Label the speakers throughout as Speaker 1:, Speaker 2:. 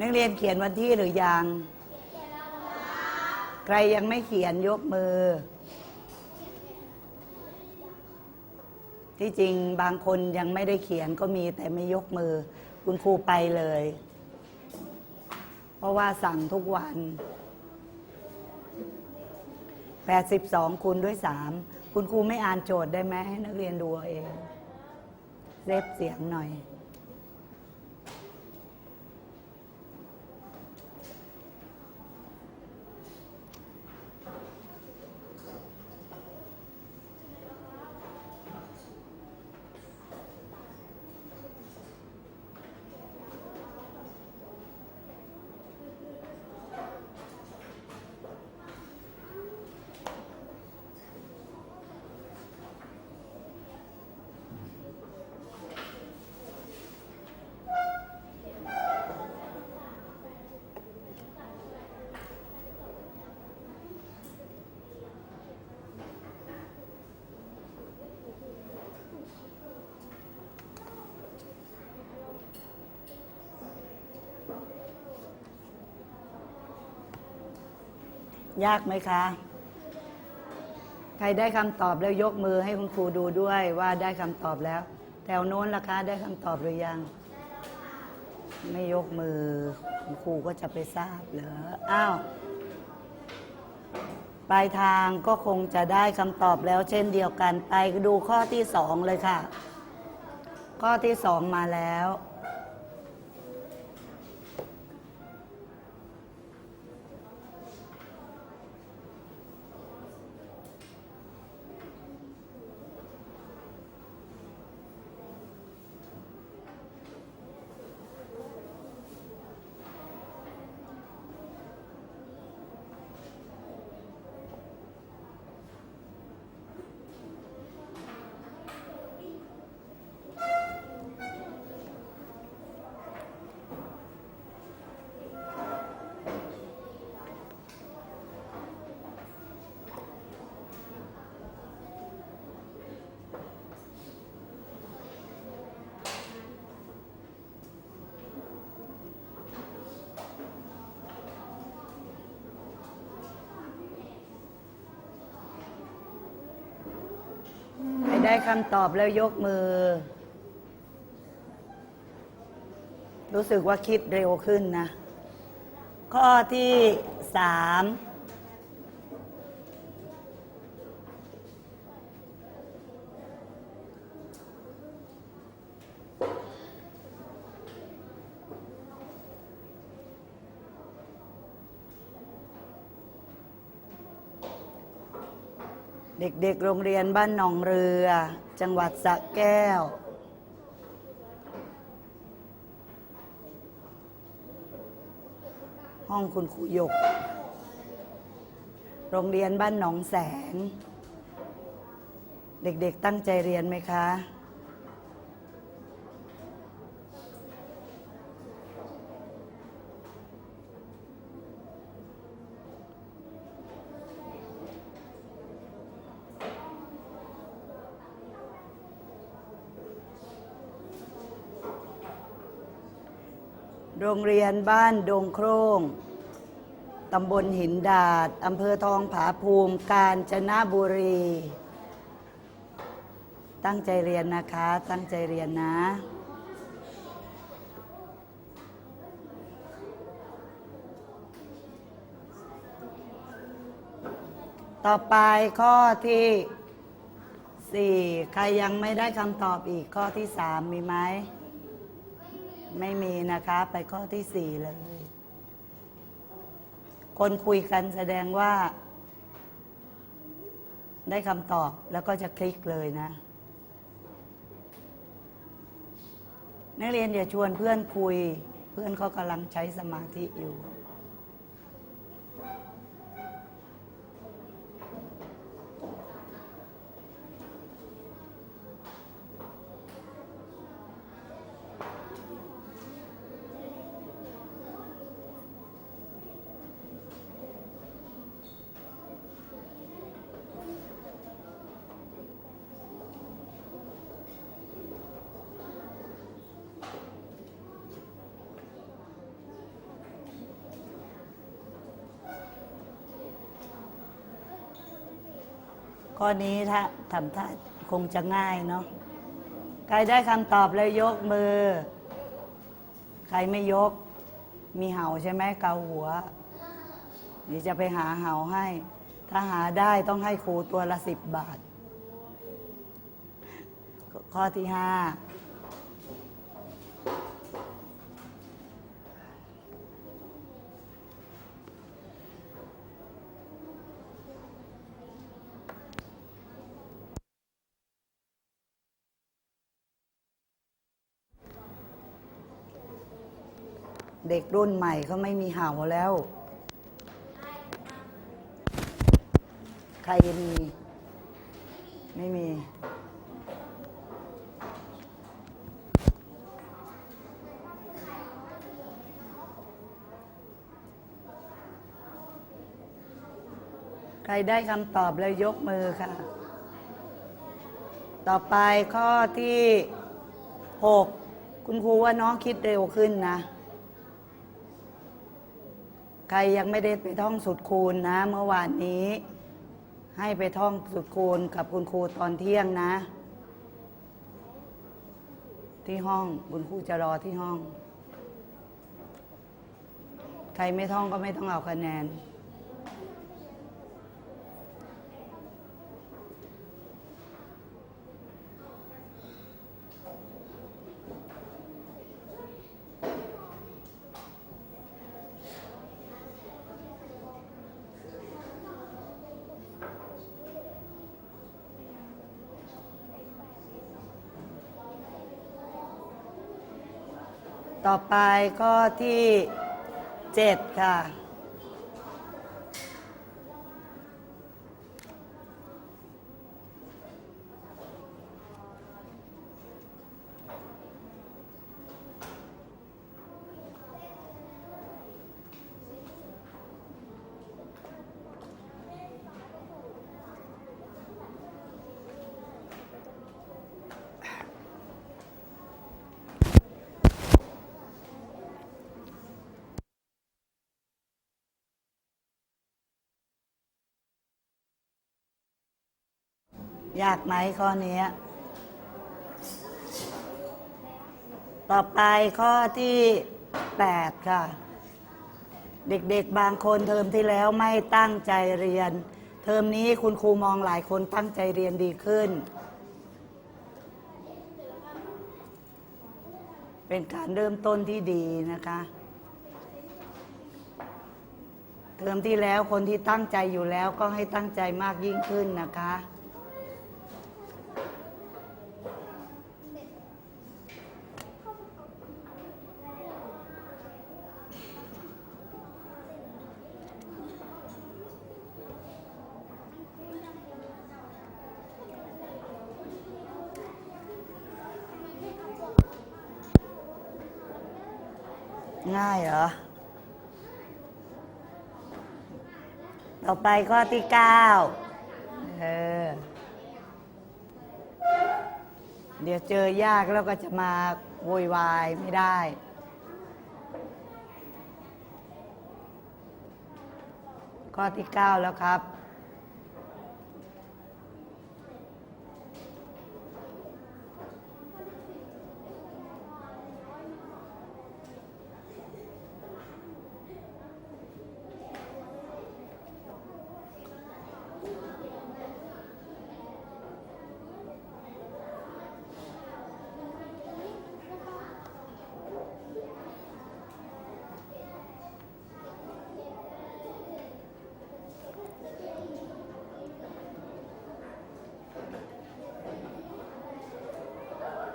Speaker 1: นักเรียนเขียนวันที่หรือยัง ใครยังไม่เขียนยกมือ ที่จริงบางคนยังไม่ได้เขียนก็มีแต่ไม่ยกมือ คุณครูไปเลย เพราะว่าสั่งทุกวัน 82คูณด้วย 3 คุณครูไม่อ่านโจทย์ได้ไหมให้นักเรียนดูเอาเองเซฟเสียงหน่อย ยากไหมคะ ใครได้คำตอบแล้วยกมือให้คุณครูดูด้วยว่าได้คำตอบแล้ว แถวโน้นล่ะคะได้คำตอบหรือยัง ไม่ยกมือคุณครูก็จะไปทราบเหรอ อ้าว ปลายทางก็คงจะได้คำตอบแล้วเช่นเดียวกัน ไปดูข้อที่สองเลยค่ะ ข้อที่สองมาแล้ว ได้คำตอบแล้วยกมือ รู้สึกว่าคิดเร็วขึ้นนะ ข้อที่สาม เด็กๆ โรงเรียนบ้านหนองเรือ จังหวัดสระแก้ว ห้องคุณครูหยก โรงเรียนบ้านหนองแสง เด็กๆตั้งใจเรียนไหมคะ โรงเรียนบ้านดงโครงตำบลหินดาดอำเภอทองผาภูมิ กาญจนบุรี ตั้งใจเรียนนะคะ ตั้งใจเรียนนะต่อไปข้อที่สี่ใครยังไม่ได้คำตอบอีกข้อที่สามมีไหม ไม่มีนะคะ ไปข้อที่สี่เลย คนคุยกันแสดงว่า ได้คำตอบแล้วก็จะคลิกเลยนะ นักเรียนอย่าชวนเพื่อนคุย เพื่อนเขากำลังใช้สมาธิอยู่ ข้อนี้ถ้าทำท่าคงจะง่ายเนาะใครได้คำตอบแล้วยกมือ ใครไม่ยก มีเห่าใช่ไหมเกาหัวนี่จะไปหาเห่าให้ ถ้าหาได้ต้องให้ครูตัวละสิบบาท ข้อที่ห้า เด็กรุ่นใหม่เขาไม่มีเห่าแล้ว ใครมี ไม่มี ใครได้คำตอบแล้วยกมือค่ะ ต่อไปข้อที่หกคุณครูว่าน้องคิดเร็วขึ้นนะ ใครยังไม่ได้ไปท่องสุดคูณนะ เมื่อวานนี้ ให้ไปท่องสุดคูณกับคุณครูตอนเที่ยงนะ ที่ห้องคุณครูจะรอที่ห้อง ใครไม่ท่องก็ไม่ต้องเอาคะแนน ต่อไปข้อที่เจ็ดค่ะ ยากไหมข้อนี้ ต่อไปข้อที่แปดค่ะ เด็กๆบางคนเทอมที่แล้วไม่ตั้งใจเรียน เทอมนี้คุณครูมองหลายคนตั้งใจเรียนดีขึ้น เป็นการเริ่มต้นที่ดีนะคะเทอมที่แล้วคนที่ตั้งใจอยู่แล้วก็ให้ตั้งใจมากยิ่งขึ้นนะคะ ง่ายเหรอ ต่อไปข้อที่เก้าเออ เดี๋ยวเจอยากแล้วก็จะมาโวยวายไม่ได้ข้อที่เก้าแล้วครับ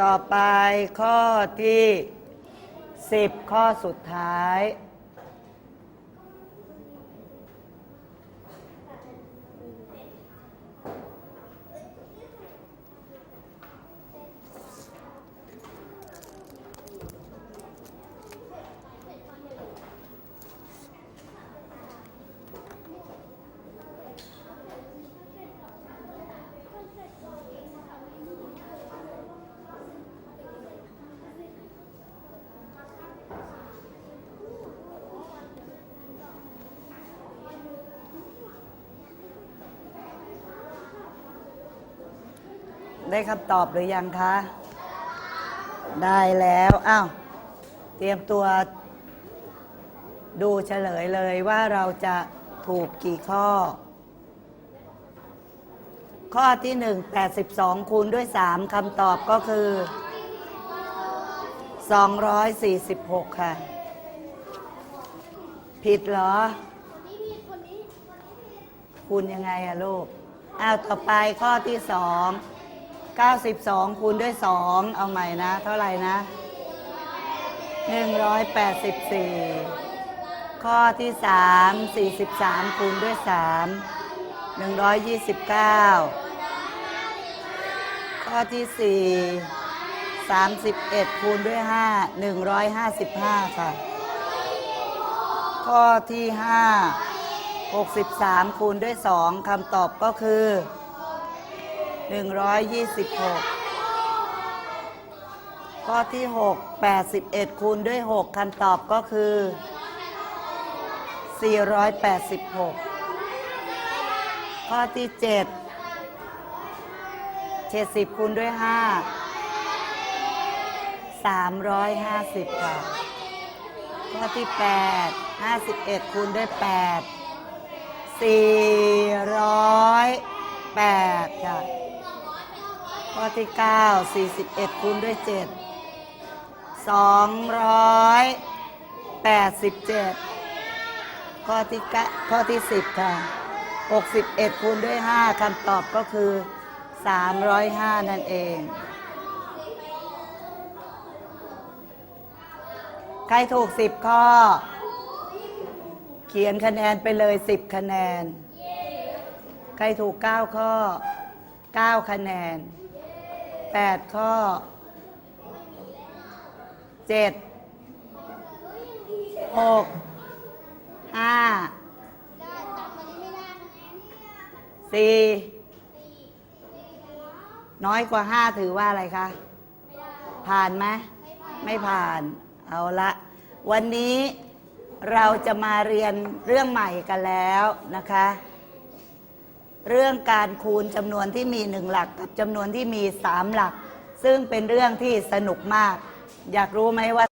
Speaker 1: ต่อไปข้อที่สิบข้อสุดท้าย ข ได้คำตอบหรือยังคะ ได้แล้ว อ้าว เตรียมตัว ดูเฉลยเลยว่าเราจะถูกกี่ข้อ ข้อที่หนึ่ง82คูณด้วย3คำตอบก็คือ246ค่ะ ผิดเหรอ คูณยังไงอะลูกอ้าวต่อไปข้อที่สอง 92 คูณด้วย 2 เอาใหม่นะ เท่าไหร่นะ 184 ข้อที่ 3 43 คูณด้วย 3 129 ข้อที่ 4 31 คูณด้วย 5 155 ค่ะ ข้อที่ 5 63 คูณด้วย 2คำตอบก็คือ 126 ข้อที่ 6 81 คูณด้วย 6คำตอบก็คือ 486 ข้อที่ 7 70 คูณด้วย 5 350 ค่ะ ข้อที่ 8 51 คูณด้วย 8 408ค่ะ ข้อที่ 9 41คูณด้วย 7 287 ข้อที่เก้าข้อที่ 10 ค่ะ 61คูณด้วย 5คำตอบก็คือ 305 นั่นเอง ใครถูก 10 ข้อ เขียนคะแนนไปเลย 10 คะแนน ใครถูก 9 ข้อ 9 คะแนน 8ข้อ7 6 5 4น้อยกว่า5ถือว่าอะไรคะ ผ่านไหมไม่ผ่านเอาละวันนี้เราจะมาเรียนเรื่องใหม่กันแล้วนะคะ เรื่องการคูณจำนวนที่มีหนึ่งหลักกับจำนวนที่มีสามหลัก ซึ่งเป็นเรื่องที่สนุกมาก อยากรู้ไหมว่า